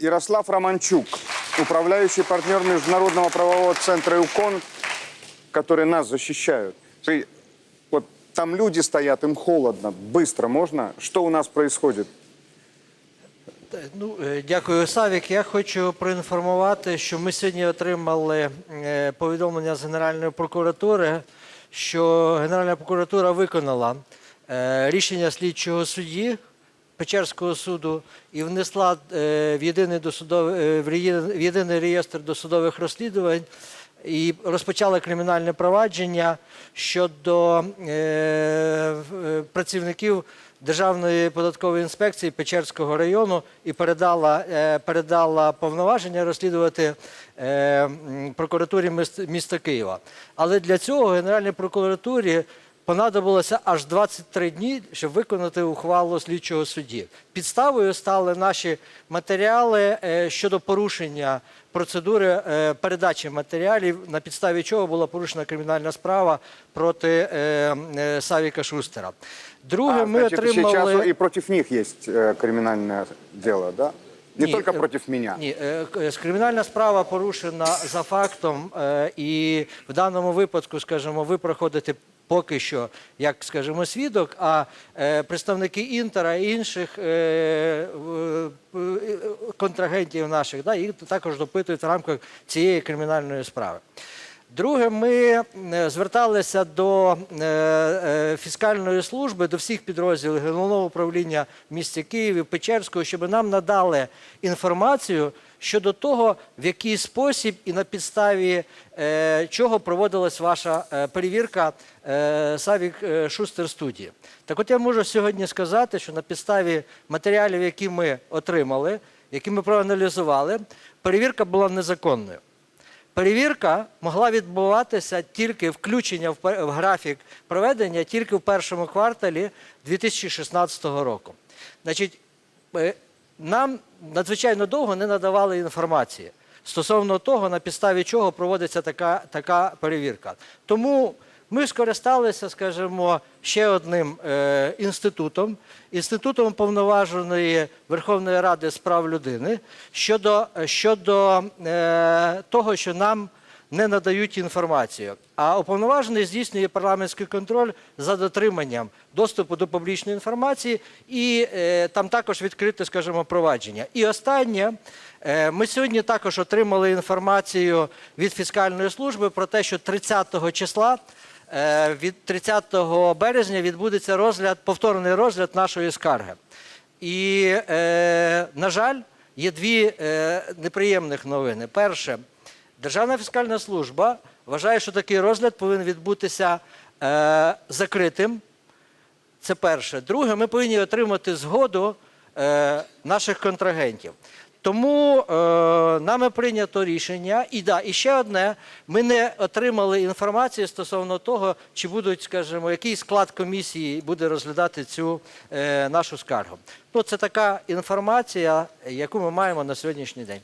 Ярослав Романчук, управляющий партнер Международного правового центра ЮКОН, которые нас защищают. Ты- вот там люди стоят, им холодно, быстро можно? Что у нас происходит? Ну, е, дякую, Савік. Я хочу проінформувати, що ми сьогодні отримали е, повідомлення з Генеральної прокуратури, що Генеральна прокуратура виконала е, рішення слідчого судді Печерського суду і внесла е, в єдиний досудовий е, в єдиний реєстр досудових розслідувань і розпочала кримінальне провадження щодо е, працівників Державної податкової інспекції Печерського району і передала, передала повноваження розслідувати прокуратурі міста Києва. Але для цього Генеральній прокуратурі понадобилося аж 23 дні, щоб виконати ухвалу слідчого судді. Підставою стали наші матеріали е, щодо порушення процедури е, передачі матеріалів, на підставі чого була порушена кримінальна справа проти е, Савіка Шустера. Друге, А, ми значит, отримали... сейчас и против них есть э, криминальное дело, да? Не Ні, только проти мене. Ні, е, е, кримінальна справа порушена за фактом, е, і в даному випадку, скажімо, ви проходите поки що, як скажімо, свідок, а е, представники Інтера і інших е, е, контрагентів наших, да, їх також допитують в рамках цієї кримінальної справи. Друге, ми е, зверталися до е, е, фіскальної служби, до всіх підрозділів головного управління в місті Києві, Печерського, щоб нам надали інформацію щодо того, в який спосіб і на підставі чого проводилась ваша перевірка Савік Шустер студії. Так от я можу сьогодні сказати, що на підставі матеріалів, які ми отримали, які ми проаналізували, перевірка була незаконною. Перевірка могла відбуватися тільки включення в графік проведення тільки в першому кварталі 2016 року. Значить, е, нам надзвичайно довго не надавали інформації стосовно того, на підставі чого проводиться така, така перевірка. Тому ми скористалися, скажімо, ще одним е, інститутом, інститутом повноваженої Верховної Ради з прав людини щодо, щодо е, того, що нам не надають інформацію. А уповноважений здійснює парламентський контроль за дотриманням доступу до публічної інформації, і е, там також відкрите, скажімо, провадження. І останнє, е, ми сьогодні також отримали інформацію від фіскальної служби про те, що 30 числа. Е, Від 30 березня відбудеться розгляд, повторний розгляд нашої скарги. І, е, на жаль, є дві е, неприємних новини. Перше, Державна фіскальна служба вважає, що такий розгляд повинен відбутися закритим. Це перше. Друге, ми повинні отримати згоду наших контрагентів. Тому е, нами прийнято рішення. І да, і ще одне: ми не отримали інформації стосовно того, чи будуть, скажімо, який склад комісії буде розглядати цю е, нашу скаргу. Ну, це така інформація, яку ми маємо на сьогоднішній день.